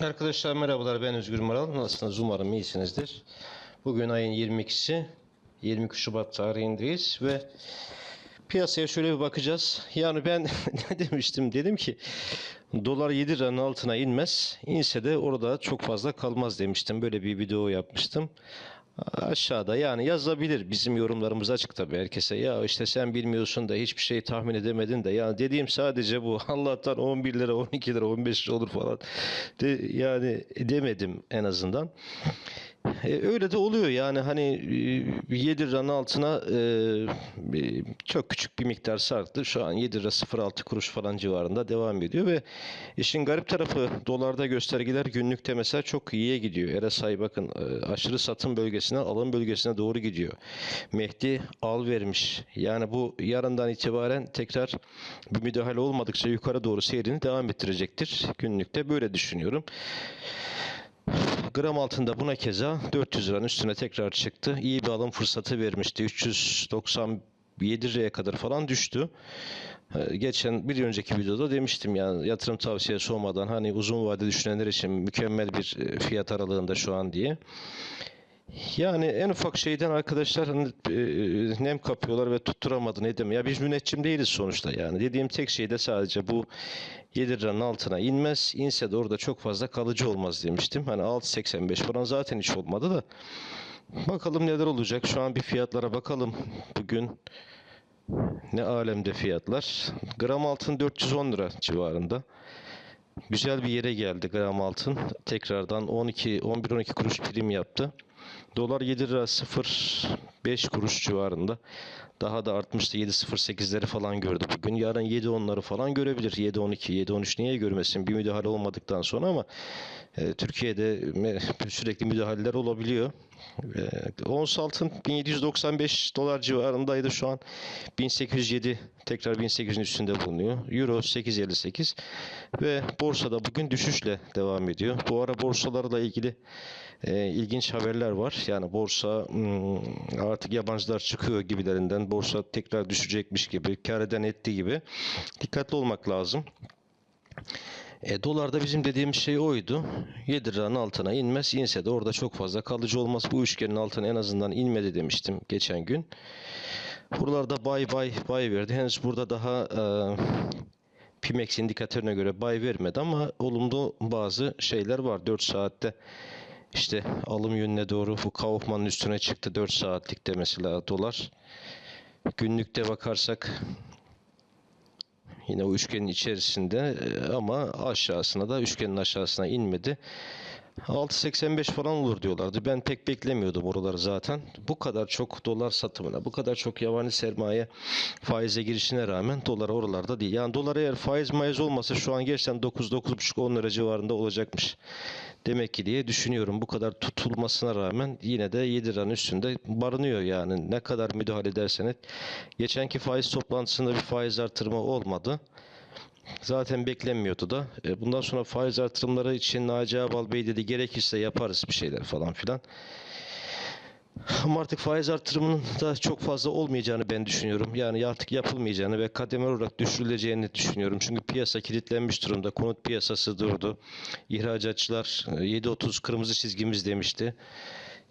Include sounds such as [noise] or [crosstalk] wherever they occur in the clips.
Arkadaşlar merhabalar ben Özgür Maral. Nasılsınız? Umarım iyisinizdir. Bugün ayın 22'si 22 Şubat tarihindeyiz ve piyasaya şöyle bir bakacağız. Yani ben [laughs] ne demiştim? Dedim ki dolar 7 liranın altına inmez. İnse de orada çok fazla kalmaz demiştim. Böyle bir video yapmıştım. Aşağıda yani yazabilir. Bizim yorumlarımız açık tabii herkese. Ya işte sen bilmiyorsun da hiçbir şey tahmin edemedin de. Yani dediğim sadece bu. [laughs] Allah'tan 11 lira, 12 lira, 15 lira olur falan. De, yani demedim en azından. E, öyle de oluyor yani hani e, 7 liranın altına e, e, çok küçük bir miktar sarktı. Şu an 7 lira 0.6 kuruş falan civarında devam ediyor ve işin garip tarafı dolarda göstergeler günlükte mesela çok iyiye gidiyor. RSI bakın e, aşırı satım bölgesine alım bölgesine doğru gidiyor. Mehdi al vermiş. Yani bu yarından itibaren tekrar bir müdahale olmadıkça yukarı doğru seyrini devam ettirecektir. Günlükte böyle düşünüyorum. Gram altında buna keza 400 liranın üstüne tekrar çıktı. İyi bir alım fırsatı vermişti. 397 liraya kadar falan düştü. Ee, Geçen bir önceki videoda demiştim yani yatırım tavsiyesi olmadan hani uzun vade düşünenler için mükemmel bir e, fiyat aralığında şu an diye. Yani en ufak şeyden arkadaşlar hani, e, e, nem kapıyorlar ve tutturamadı ne deme. Ya biz müneccim değiliz sonuçta yani. Dediğim tek şey de sadece bu 7 liranın altına inmez. İnse de orada çok fazla kalıcı olmaz demiştim. Hani 6.85 falan zaten hiç olmadı da. Bakalım neler olacak. Şu an bir fiyatlara bakalım. Bugün ne alemde fiyatlar. Gram altın 410 lira civarında. Güzel bir yere geldi gram altın. Tekrardan 12 11 12 kuruş prim yaptı. Dolar 7 lira 0.5 kuruş civarında. Daha da artmıştı 7.08'leri falan gördü bugün. Yarın 7.10'ları falan görebilir. 7.12, 7.13 niye görmesin? Bir müdahale olmadıktan sonra ama e, Türkiye'de sürekli müdahaleler olabiliyor. E, ons altın 1795 dolar civarındaydı şu an 1807 tekrar 1800'ün üstünde bulunuyor. Euro 8.58 ve borsada bugün düşüşle devam ediyor. Bu ara borsalarla ilgili e, ilginç haberler var. Yani borsa hmm, artık yabancılar çıkıyor gibilerinden. Borsa tekrar düşecekmiş gibi, kar eden etti gibi. Dikkatli olmak lazım. E, dolarda bizim dediğimiz şey oydu. 7 liranın altına inmez. İnse de orada çok fazla kalıcı olmaz. Bu üçgenin altına en azından inmedi demiştim geçen gün. Buralarda bay bay bay verdi. Henüz burada daha e, Pimex indikatörüne göre bay vermedi ama olumlu bazı şeyler var. 4 saatte işte alım yönüne doğru bu Kaufman'ın üstüne çıktı 4 saatlikte mesela dolar. Günlükte bakarsak yine o üçgenin içerisinde e, ama aşağısına da üçgenin aşağısına inmedi. 6.85 falan olur diyorlardı. Ben pek beklemiyordum oraları zaten. Bu kadar çok dolar satımına, bu kadar çok yabancı sermaye faize girişine rağmen dolar oralarda değil. Yani dolar eğer faiz maiz olmasa şu an gerçekten 9 9.5 10 lira civarında olacakmış. Demek ki diye düşünüyorum. Bu kadar tutulmasına rağmen yine de 7 liranın üstünde barınıyor yani. Ne kadar müdahale edersen. Geçenki faiz toplantısında bir faiz artırma olmadı. Zaten beklenmiyordu da. E, Bundan sonra faiz artırımları için Naci Ağbal Bey dedi gerekirse yaparız bir şeyler falan filan. Ama artık faiz artırımının da çok fazla olmayacağını ben düşünüyorum. Yani artık yapılmayacağını ve kademe olarak düşürüleceğini düşünüyorum. Çünkü piyasa kilitlenmiş durumda. Konut piyasası durdu. İhracatçılar e, 7.30 kırmızı çizgimiz demişti.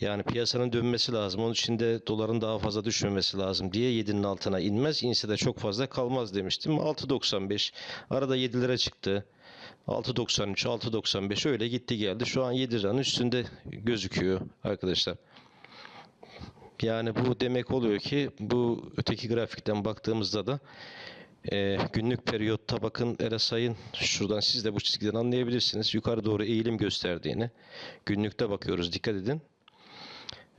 Yani piyasanın dönmesi lazım. Onun için de doların daha fazla düşmemesi lazım diye 7'nin altına inmez. İnse de çok fazla kalmaz demiştim. 6.95 arada 7 lira çıktı. 6.93, 6.95 öyle gitti geldi. Şu an 7 liranın üstünde gözüküyor arkadaşlar. Yani bu demek oluyor ki bu öteki grafikten baktığımızda da e, günlük periyotta bakın RSI'ın şuradan siz de bu çizgiden anlayabilirsiniz. Yukarı doğru eğilim gösterdiğini. Günlükte bakıyoruz dikkat edin.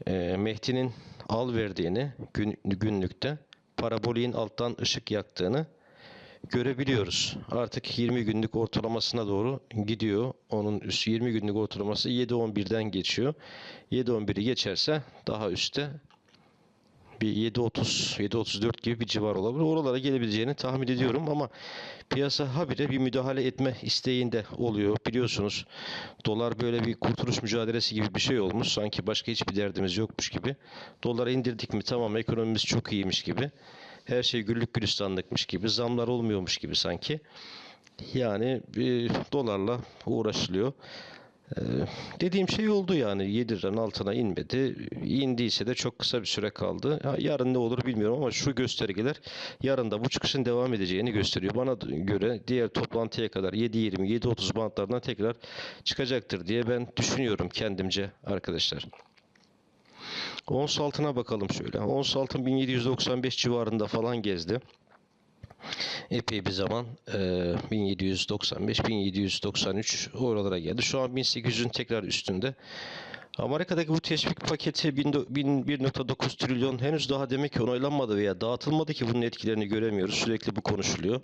E, Mehdi'nin al verdiğini gün, günlükte paraboliğin alttan ışık yaktığını görebiliyoruz. Artık 20 günlük ortalamasına doğru gidiyor. Onun üstü 20 günlük ortalaması 7.11'den geçiyor. 7.11'i geçerse daha üstte bir 7.30 7.34 gibi bir civar olabilir. Oralara gelebileceğini tahmin ediyorum ama piyasa habire bir müdahale etme isteğinde oluyor. Biliyorsunuz dolar böyle bir kurtuluş mücadelesi gibi bir şey olmuş. Sanki başka hiçbir derdimiz yokmuş gibi. Dolara indirdik mi tamam ekonomimiz çok iyiymiş gibi. Her şey güllük gülistanlıkmış gibi. Zamlar olmuyormuş gibi sanki. Yani bir dolarla uğraşılıyor. Ee, dediğim şey oldu yani 7 liranın altına inmedi. İndiyse de çok kısa bir süre kaldı. Ha, yarın ne olur bilmiyorum ama şu göstergeler yarın da bu çıkışın devam edeceğini gösteriyor. Bana göre diğer toplantıya kadar 7.20 7.30 bantlarından tekrar çıkacaktır diye ben düşünüyorum kendimce arkadaşlar. Ons altına bakalım şöyle. Ons altın 1795 civarında falan gezdi epey bir zaman e, 1795-1793 oralara geldi. Şu an 1800'ün tekrar üstünde. Amerika'daki bu teşvik paketi bin- bin- 1.9 trilyon henüz daha demek ki onaylanmadı veya dağıtılmadı ki bunun etkilerini göremiyoruz. Sürekli bu konuşuluyor.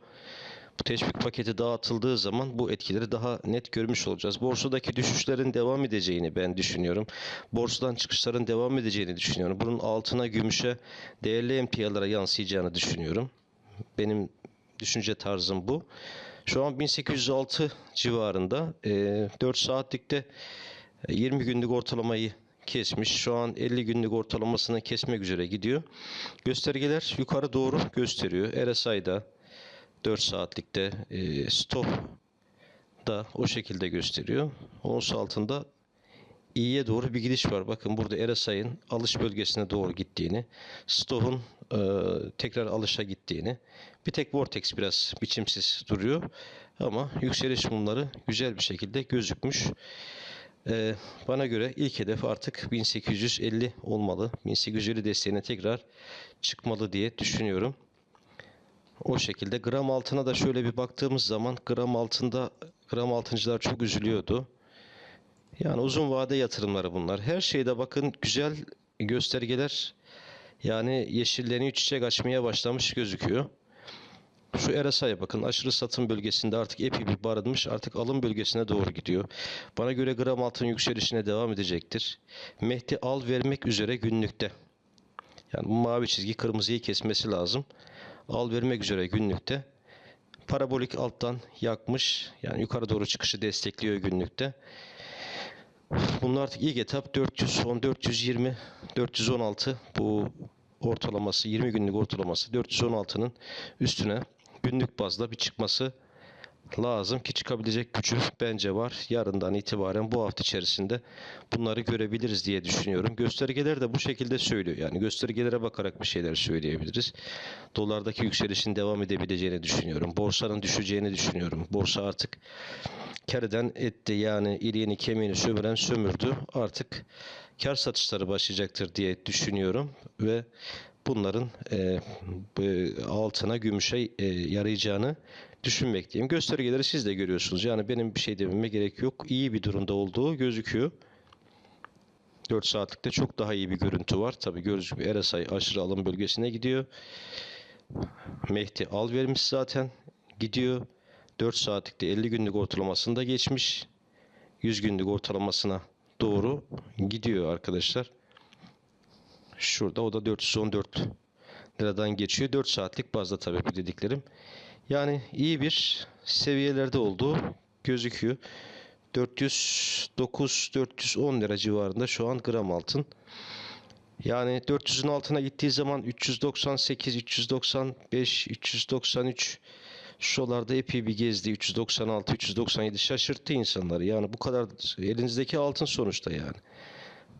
Bu teşvik paketi dağıtıldığı zaman bu etkileri daha net görmüş olacağız. Borsadaki düşüşlerin devam edeceğini ben düşünüyorum. Borsadan çıkışların devam edeceğini düşünüyorum. Bunun altına, gümüşe, değerli emtialara yansıyacağını düşünüyorum. Benim düşünce tarzım bu. Şu an 1806 civarında e, 4 saatlikte e, 20 günlük ortalamayı kesmiş. Şu an 50 günlük ortalamasını kesmek üzere gidiyor. Göstergeler yukarı doğru gösteriyor. RSI'da 4 saatlikte e, stop da o şekilde gösteriyor. Ons altında iyiye doğru bir gidiş var. Bakın burada RSI'nin alış bölgesine doğru gittiğini, Stoch'un e, tekrar alışa gittiğini, bir tek Vortex biraz biçimsiz duruyor ama yükseliş mumları güzel bir şekilde gözükmüş. E, bana göre ilk hedef artık 1850 olmalı. 1850 desteğine tekrar çıkmalı diye düşünüyorum. O şekilde gram altına da şöyle bir baktığımız zaman gram altında gram altıncılar çok üzülüyordu. Yani uzun vade yatırımları bunlar. Her şeyde bakın güzel göstergeler yani yeşilleniyor çiçek açmaya başlamış gözüküyor. Şu RSI'ye bakın aşırı satım bölgesinde artık epey bir barınmış artık alım bölgesine doğru gidiyor. Bana göre gram altın yükselişine devam edecektir. Mehdi al vermek üzere günlükte. Yani bu mavi çizgi kırmızıyı kesmesi lazım. Al vermek üzere günlükte. Parabolik alttan yakmış. Yani yukarı doğru çıkışı destekliyor günlükte. Bunun artık ilk etap 410, 420, 416 bu ortalaması 20 günlük ortalaması 416'nın üstüne günlük bazda bir çıkması lazım ki çıkabilecek gücü [laughs] bence var. Yarından itibaren bu hafta içerisinde bunları görebiliriz diye düşünüyorum. Göstergeler de bu şekilde söylüyor. Yani göstergelere bakarak bir şeyler söyleyebiliriz. Dolardaki yükselişin devam edebileceğini düşünüyorum. Borsanın düşeceğini düşünüyorum. Borsa artık kar eden etti yani iliğini kemiğini sömüren sömürdü. Artık kar satışları başlayacaktır diye düşünüyorum ve bunların e, altına gümüşe e, yarayacağını düşünmekteyim. Göstergeleri siz de görüyorsunuz. Yani benim bir şey dememe gerek yok. İyi bir durumda olduğu gözüküyor. 4 saatlikte çok daha iyi bir görüntü var. Tabii gördüğünüz gibi RSI aşırı alım bölgesine gidiyor. Mehdi al vermiş zaten. Gidiyor. 4 saatlikte 50 günlük ortalamasını da geçmiş. 100 günlük ortalamasına doğru gidiyor arkadaşlar. Şurada o da 414 liradan geçiyor. 4 saatlik bazda tabii bu dediklerim. Yani iyi bir seviyelerde olduğu gözüküyor. 409-410 lira civarında şu an gram altın. Yani 400'ün altına gittiği zaman 398, 395, 393 şuralarda epey bir gezdi. 396, 397 şaşırttı insanları. Yani bu kadar elinizdeki altın sonuçta yani.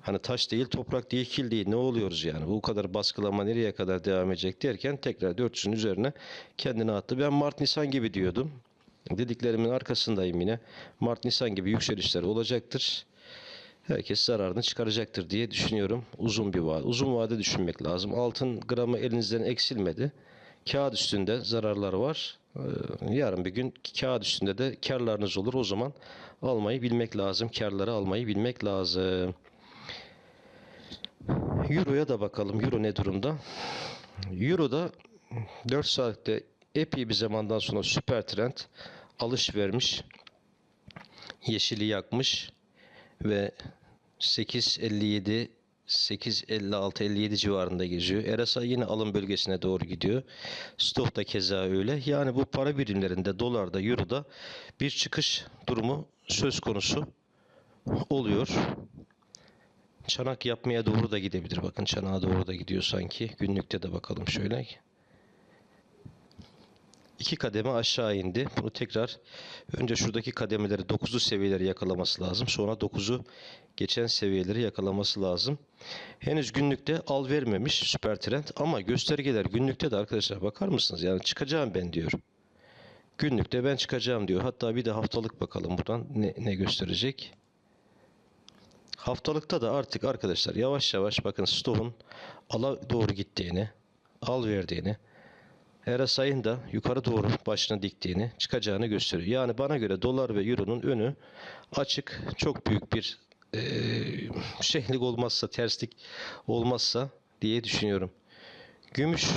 Hani taş değil, toprak değil, kil değil. Ne oluyoruz yani? Bu kadar baskılama nereye kadar devam edecek derken tekrar 400'ün üzerine kendini attı. Ben Mart Nisan gibi diyordum. Dediklerimin arkasındayım yine. Mart Nisan gibi yükselişler olacaktır. Herkes zararını çıkaracaktır diye düşünüyorum. Uzun bir vade. Uzun vade düşünmek lazım. Altın gramı elinizden eksilmedi. Kağıt üstünde zararlar var. Ee, Yarın bir gün kağıt üstünde de karlarınız olur. O zaman almayı bilmek lazım. Karları almayı bilmek lazım. Euro'ya da bakalım. Euro ne durumda? Euro'da 4 saatte epey bir zamandan sonra süper trend alış vermiş. Yeşili yakmış ve 8.57 8.56-57 civarında geziyor. RSI yine alım bölgesine doğru gidiyor. Stop da keza öyle. Yani bu para birimlerinde dolarda, euroda bir çıkış durumu söz konusu oluyor. Çanak yapmaya doğru da gidebilir. Bakın çanağa doğru da gidiyor sanki. Günlükte de bakalım şöyle. İki kademe aşağı indi. Bunu tekrar önce şuradaki kademeleri 9'lu seviyeleri yakalaması lazım. Sonra 9'u geçen seviyeleri yakalaması lazım. Henüz günlükte al vermemiş süper trend ama göstergeler günlükte de arkadaşlar bakar mısınız? Yani çıkacağım ben diyor. Günlükte ben çıkacağım diyor. Hatta bir de haftalık bakalım buradan ne, ne gösterecek. Haftalıkta da artık arkadaşlar yavaş yavaş bakın stoğun ala doğru gittiğini, al verdiğini, RSI'ın da yukarı doğru başını diktiğini, çıkacağını gösteriyor. Yani bana göre dolar ve euronun önü açık. Çok büyük bir eee şeylik olmazsa, terslik olmazsa diye düşünüyorum. Gümüş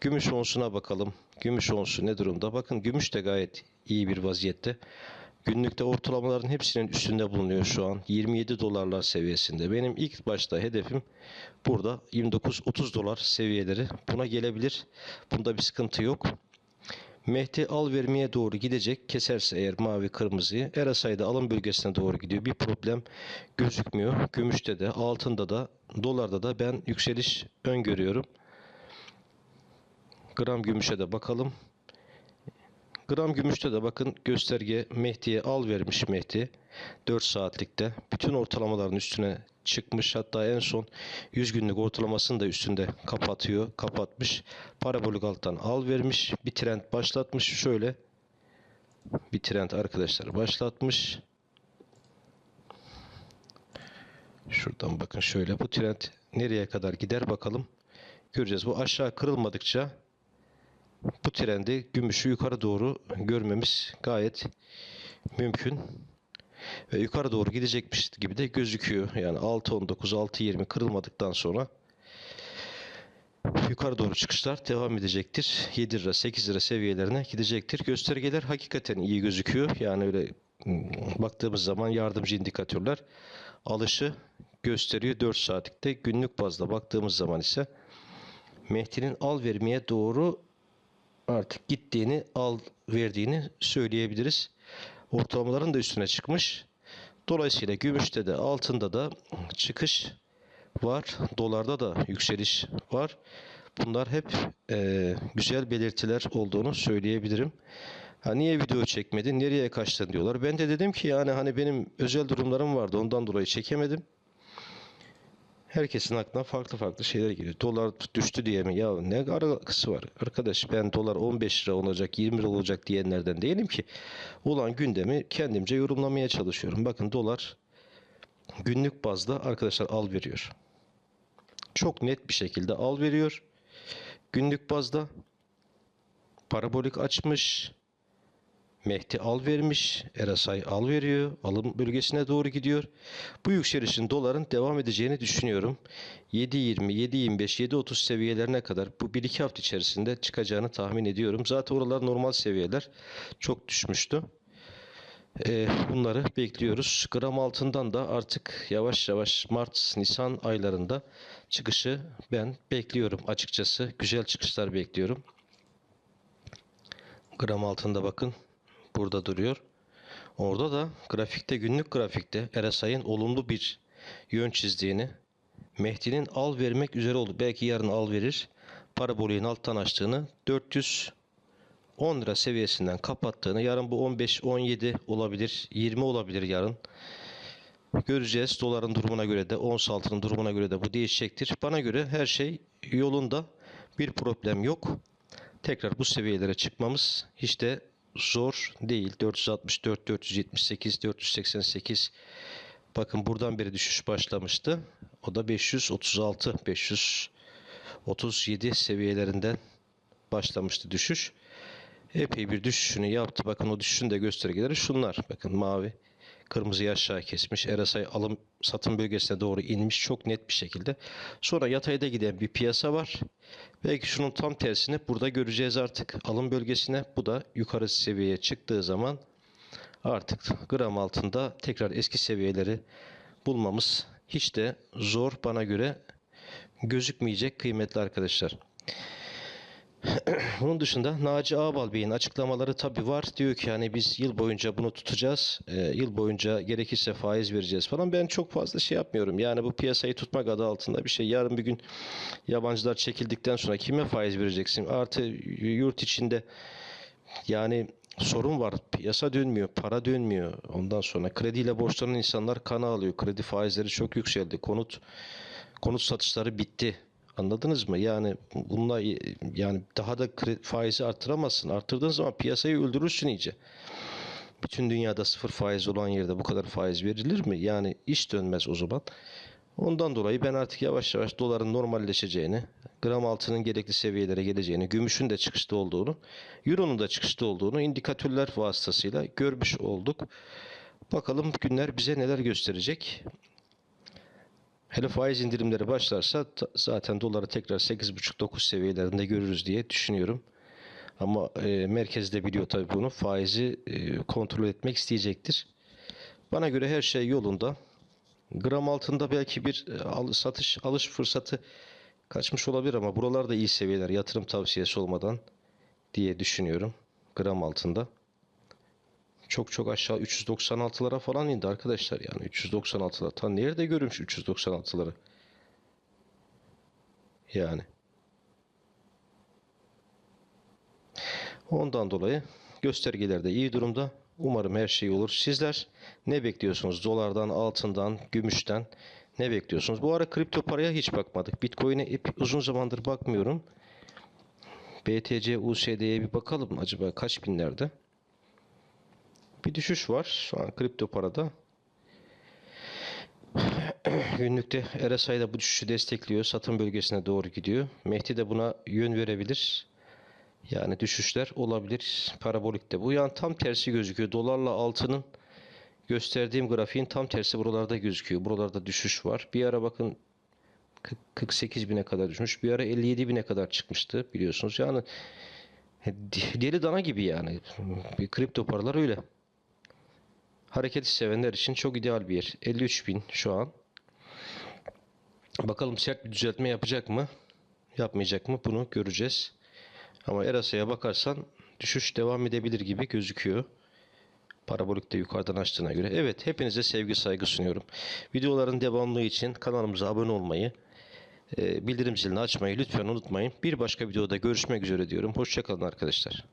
Gümüş onsuna bakalım. Gümüş onsu ne durumda? Bakın gümüş de gayet iyi bir vaziyette. Günlükte ortalamaların hepsinin üstünde bulunuyor şu an. 27 dolarlar seviyesinde. Benim ilk başta hedefim burada 29-30 dolar seviyeleri. Buna gelebilir. Bunda bir sıkıntı yok. Mehdi al vermeye doğru gidecek. Keserse eğer mavi kırmızıyı. RSI'de alım bölgesine doğru gidiyor. Bir problem gözükmüyor. Gümüşte de altında da dolarda da ben yükseliş öngörüyorum. Gram gümüşe de bakalım. Gram gümüşte de bakın gösterge Mehdi'ye al vermiş Mehdi. 4 saatlikte. Bütün ortalamaların üstüne çıkmış. Hatta en son 100 günlük ortalamasını da üstünde kapatıyor. Kapatmış. Parabolik alttan al vermiş. Bir trend başlatmış. Şöyle bir trend arkadaşlar başlatmış. Şuradan bakın şöyle. Bu trend nereye kadar gider bakalım. Göreceğiz. Bu aşağı kırılmadıkça bu trendi gümüşü yukarı doğru görmemiz gayet mümkün. Ve yukarı doğru gidecekmiş gibi de gözüküyor. Yani 6.19, 6.20 kırılmadıktan sonra yukarı doğru çıkışlar devam edecektir. 7 lira, 8 lira seviyelerine gidecektir. Göstergeler hakikaten iyi gözüküyor. Yani öyle hmm, baktığımız zaman yardımcı indikatörler alışı gösteriyor 4 saatlikte. Günlük bazda baktığımız zaman ise Mehdi'nin al vermeye doğru artık gittiğini, al verdiğini söyleyebiliriz. Ortalamaların da üstüne çıkmış. Dolayısıyla gümüşte de altında da çıkış var. Dolarda da yükseliş var. Bunlar hep eee, güzel belirtiler olduğunu söyleyebilirim. Ha niye video çekmedin, nereye kaçtın diyorlar. Ben de dedim ki yani hani benim özel durumlarım vardı ondan dolayı çekemedim. Herkesin aklına farklı farklı şeyler geliyor. Dolar düştü diye mi? Ya ne alakası var? Arkadaş ben dolar 15 lira olacak, 20 lira olacak diyenlerden değilim ki. Olan gündemi kendimce yorumlamaya çalışıyorum. Bakın dolar günlük bazda arkadaşlar al veriyor. Çok net bir şekilde al veriyor. Günlük bazda parabolik açmış. Mehdi al vermiş. RSI al veriyor. Alım bölgesine doğru gidiyor. Bu yükselişin doların devam edeceğini düşünüyorum. 7.20, 7.25, 7.30 seviyelerine kadar bu 1-2 hafta içerisinde çıkacağını tahmin ediyorum. Zaten oralar normal seviyeler. Çok düşmüştü. Ee, bunları bekliyoruz. Gram altından da artık yavaş yavaş Mart, Nisan aylarında çıkışı ben bekliyorum açıkçası. Güzel çıkışlar bekliyorum. Gram altında bakın burada duruyor. Orada da grafikte günlük grafikte RSI'nin olumlu bir yön çizdiğini, Mehdi'nin al vermek üzere oldu. Belki yarın al verir. Paraboliğin alttan açtığını 410 lira seviyesinden kapattığını, yarın bu 15 17 olabilir, 20 olabilir yarın. Göreceğiz. Doların durumuna göre de, ons altının durumuna göre de bu değişecektir. Bana göre her şey yolunda. Bir problem yok. Tekrar bu seviyelere çıkmamız hiç de zor değil. 464, 478, 488. Bakın buradan beri düşüş başlamıştı. O da 536, 537 seviyelerinden başlamıştı düşüş. Epey bir düşüşünü yaptı. Bakın o düşüşün de göstergeleri şunlar. Bakın mavi. Kırmızıyı aşağı kesmiş. RSI alım satım bölgesine doğru inmiş çok net bir şekilde. Sonra yatayda giden bir piyasa var. Belki şunun tam tersini burada göreceğiz artık. Alım bölgesine bu da yukarı seviyeye çıktığı zaman artık gram altında tekrar eski seviyeleri bulmamız hiç de zor bana göre gözükmeyecek kıymetli arkadaşlar. [clears throat] Bunun dışında Naci Ağbal Bey'in açıklamaları tabii var. Diyor ki hani biz yıl boyunca bunu tutacağız. e, yıl boyunca gerekirse faiz vereceğiz falan. Ben çok fazla şey yapmıyorum. Yani bu piyasayı tutmak adı altında bir şey. Yarın bir gün yabancılar çekildikten sonra kime faiz vereceksin? Artı yurt içinde yani sorun var. Piyasa dönmüyor, para dönmüyor. Ondan sonra krediyle borçlanan insanlar kana alıyor. Kredi faizleri çok yükseldi. Konut konut satışları bitti. Anladınız mı? Yani bununla yani daha da faizi arttıramazsın. Arttırdığın zaman piyasayı öldürürsün iyice. Bütün dünyada sıfır faiz olan yerde bu kadar faiz verilir mi? Yani iş dönmez o zaman. Ondan dolayı ben artık yavaş yavaş doların normalleşeceğini, gram altının gerekli seviyelere geleceğini, gümüşün de çıkışta olduğunu, euronun da çıkışta olduğunu indikatörler vasıtasıyla görmüş olduk. Bakalım günler bize neler gösterecek. Hele faiz indirimleri başlarsa zaten doları tekrar 8,5-9 seviyelerinde görürüz diye düşünüyorum. Ama e, merkez de biliyor tabii bunu. Faizi e, kontrol etmek isteyecektir. Bana göre her şey yolunda. Gram altında belki bir e, al- satış alış fırsatı kaçmış olabilir ama buralarda iyi seviyeler yatırım tavsiyesi olmadan diye düşünüyorum. Gram altında. Çok çok aşağı 396'lara falan indi arkadaşlar yani 396'lar. Ta nerede görmüş 396'ları? Yani. Ondan dolayı göstergeler de iyi durumda. Umarım her şey olur. Sizler ne bekliyorsunuz? Dolardan, altından, gümüşten ne bekliyorsunuz? Bu ara kripto paraya hiç bakmadık. Bitcoin'e uzun zamandır bakmıyorum. BTC USD'ye bir bakalım acaba kaç binlerde? Bir düşüş var şu an kripto parada. [clears throat] Günlükte RSI de bu düşüşü destekliyor. Satım bölgesine doğru gidiyor. Mehdi de buna yön verebilir. Yani düşüşler olabilir. Parabolikte bu. Yani tam tersi gözüküyor. Dolarla altının gösterdiğim grafiğin tam tersi buralarda gözüküyor. Buralarda düşüş var. Bir ara bakın 40 48 bine kadar düşmüş. Bir ara 57 bine kadar çıkmıştı biliyorsunuz. Yani deli dana gibi yani. Bir kripto paralar öyle. Hareketi sevenler için çok ideal bir yer. 53 bin şu an. Bakalım sert bir düzeltme yapacak mı? Yapmayacak mı? Bunu göreceğiz. Ama RSI'ye bakarsan düşüş devam edebilir gibi gözüküyor. Parabolikte yukarıdan açtığına göre. Evet hepinize sevgi saygı sunuyorum. Videoların devamlılığı için kanalımıza abone olmayı, e, bildirim zilini açmayı lütfen unutmayın. Bir başka videoda görüşmek üzere diyorum. Hoşçakalın arkadaşlar.